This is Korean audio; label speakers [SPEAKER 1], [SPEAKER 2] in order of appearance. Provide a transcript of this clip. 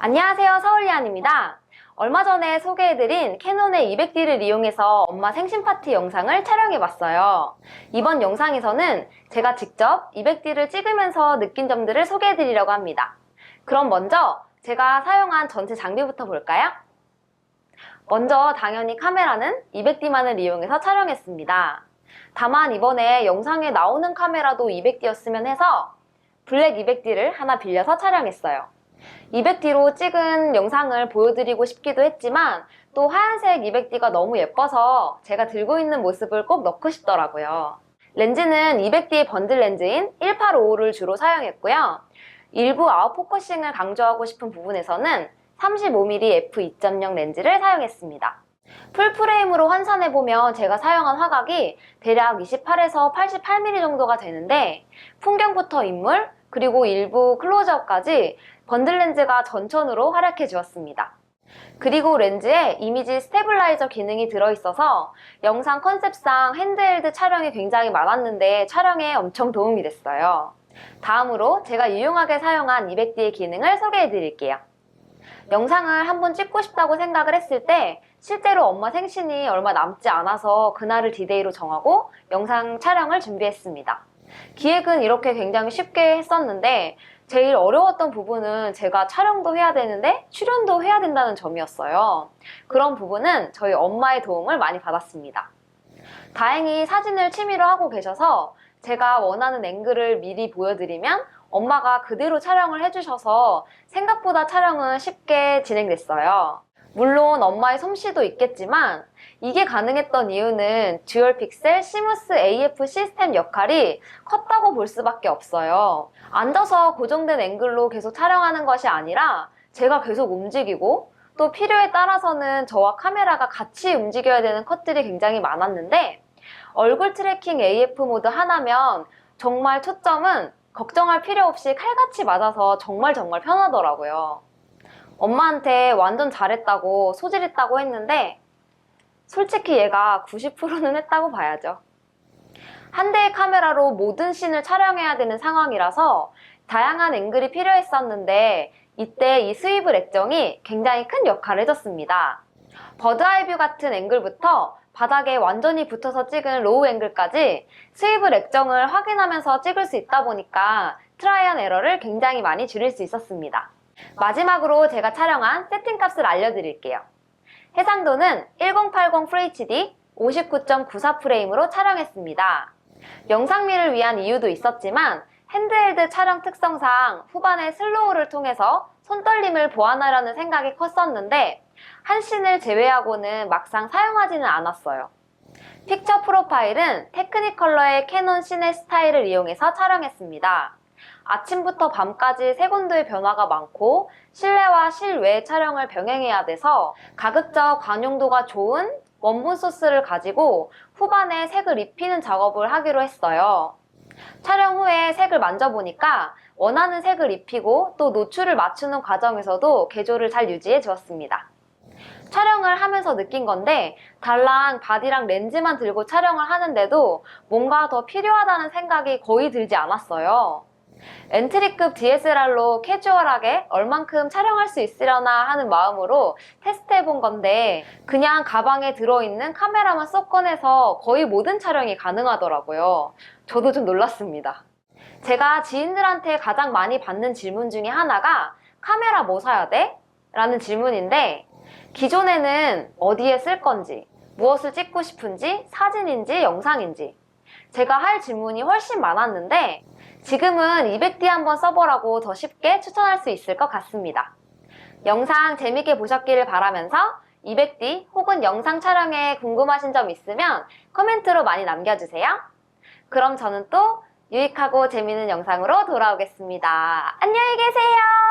[SPEAKER 1] 안녕하세요 서울리안입니다. 얼마 전에 소개해드린 캐논의 200D를 이용해서 엄마 생신 파티 영상을 촬영해봤어요. 이번 영상에서는 제가 직접 200D를 찍으면서 느낀 점들을 소개해드리려고 합니다. 그럼 먼저 제가 사용한 전체 장비부터 볼까요? 먼저 당연히 카메라는 200D만을 이용해서 촬영했습니다. 다만 이번에 영상에 나오는 카메라도 200D였으면 해서 블랙 200D를 하나 빌려서 촬영했어요 200D로 찍은 영상을 보여드리고 싶기도 했지만 또 하얀색 200D가 너무 예뻐서 제가 들고 있는 모습을 꼭 넣고 싶더라고요. 렌즈는 200D의 번들 렌즈인 1855를 주로 사용했고요. 일부 아웃포커싱을 강조하고 싶은 부분에서는 35mm f2.0 렌즈를 사용했습니다. 풀프레임으로 환산해보면 제가 사용한 화각이 대략 28에서 88mm 정도가 되는데 풍경부터 인물, 그리고 일부 클로즈업까지 번들 렌즈가 전천으로 활약해 주었습니다. 그리고 렌즈에 이미지 스테블라이저 기능이 들어있어서 영상 컨셉상 핸드헬드 촬영이 굉장히 많았는데 촬영에 엄청 도움이 됐어요. 다음으로 제가 유용하게 사용한 200D의 기능을 소개해 드릴게요. 영상을 한번 찍고 싶다고 생각을 했을 때 실제로 엄마 생신이 얼마 남지 않아서 그날을 디데이로 정하고 영상 촬영을 준비했습니다. 기획은 이렇게 굉장히 쉽게 했었는데 제일 어려웠던 부분은 제가 촬영도 해야 되는데 출연도 해야 된다는 점이었어요. 그런 부분은 저희 엄마의 도움을 많이 받았습니다. 다행히 사진을 취미로 하고 계셔서 제가 원하는 앵글을 미리 보여드리면 엄마가 그대로 촬영을 해주셔서 생각보다 촬영은 쉽게 진행됐어요. 물론 엄마의 솜씨도 있겠지만 이게 가능했던 이유는 듀얼 픽셀 시무스 AF 시스템 역할이 컸다고 볼 수밖에 없어요. 앉아서 고정된 앵글로 계속 촬영하는 것이 아니라 제가 계속 움직이고 또 필요에 따라서는 저와 카메라가 같이 움직여야 되는 컷들이 굉장히 많았는데 얼굴 트래킹 AF 모드 하나면 정말 초점은 걱정할 필요 없이 칼같이 맞아서 정말 정말 편하더라고요. 엄마한테 완전 잘했다고 소질있다고 했는데 솔직히 얘가 90%는 했다고 봐야죠. 한 대의 카메라로 모든 씬을 촬영해야 되는 상황이라서 다양한 앵글이 필요했었는데 이때 이 스위블 액정이 굉장히 큰 역할을 해줬습니다. 버드 아이뷰 같은 앵글부터 바닥에 완전히 붙어서 찍은 로우 앵글까지 스위블 액정을 확인하면서 찍을 수 있다 보니까 트라이언 에러를 굉장히 많이 줄일 수 있었습니다. 마지막으로 제가 촬영한 세팅값을 알려드릴게요. 해상도는 1080 FHD 59.94 프레임으로 촬영했습니다. 영상미를 위한 이유도 있었지만 핸드헬드 촬영 특성상 후반에 슬로우를 통해서 손떨림을 보완하려는 생각이 컸었는데 한 씬을 제외하고는 막상 사용하지는 않았어요. 픽처 프로파일은 테크니컬러의 캐논 시네 스타일을 이용해서 촬영했습니다. 아침부터 밤까지 세곤도의 변화가 많고 실내와 실외 촬영을 병행해야 돼서 가급적 관용도가 좋은 원본 소스를 가지고 후반에 색을 입히는 작업을 하기로 했어요. 촬영 후에 색을 만져보니까 원하는 색을 입히고 또 노출을 맞추는 과정에서도 개조를 잘 유지해 주었습니다. 촬영을 하면서 느낀 건데 달랑 바디랑 렌즈만 들고 촬영을 하는데도 뭔가 더 필요하다는 생각이 거의 들지 않았어요. 엔트리급 DSLR로 캐주얼하게 얼만큼 촬영할 수 있으려나 하는 마음으로 테스트해 본 건데 그냥 가방에 들어있는 카메라만 쏙 꺼내서 거의 모든 촬영이 가능하더라고요. 저도 좀 놀랐습니다. 제가 지인들한테 가장 많이 받는 질문 중에 하나가 카메라 뭐 사야 돼? 라는 질문인데 기존에는 어디에 쓸 건지, 무엇을 찍고 싶은지, 사진인지, 영상인지 제가 할 질문이 훨씬 많았는데 지금은 200D 한번 써보라고 더 쉽게 추천할 수 있을 것 같습니다. 영상 재밌게 보셨기를 바라면서 200D 혹은 영상 촬영에 궁금하신 점 있으면 코멘트로 많이 남겨주세요. 그럼 저는 또 유익하고 재밌는 영상으로 돌아오겠습니다. 안녕히 계세요.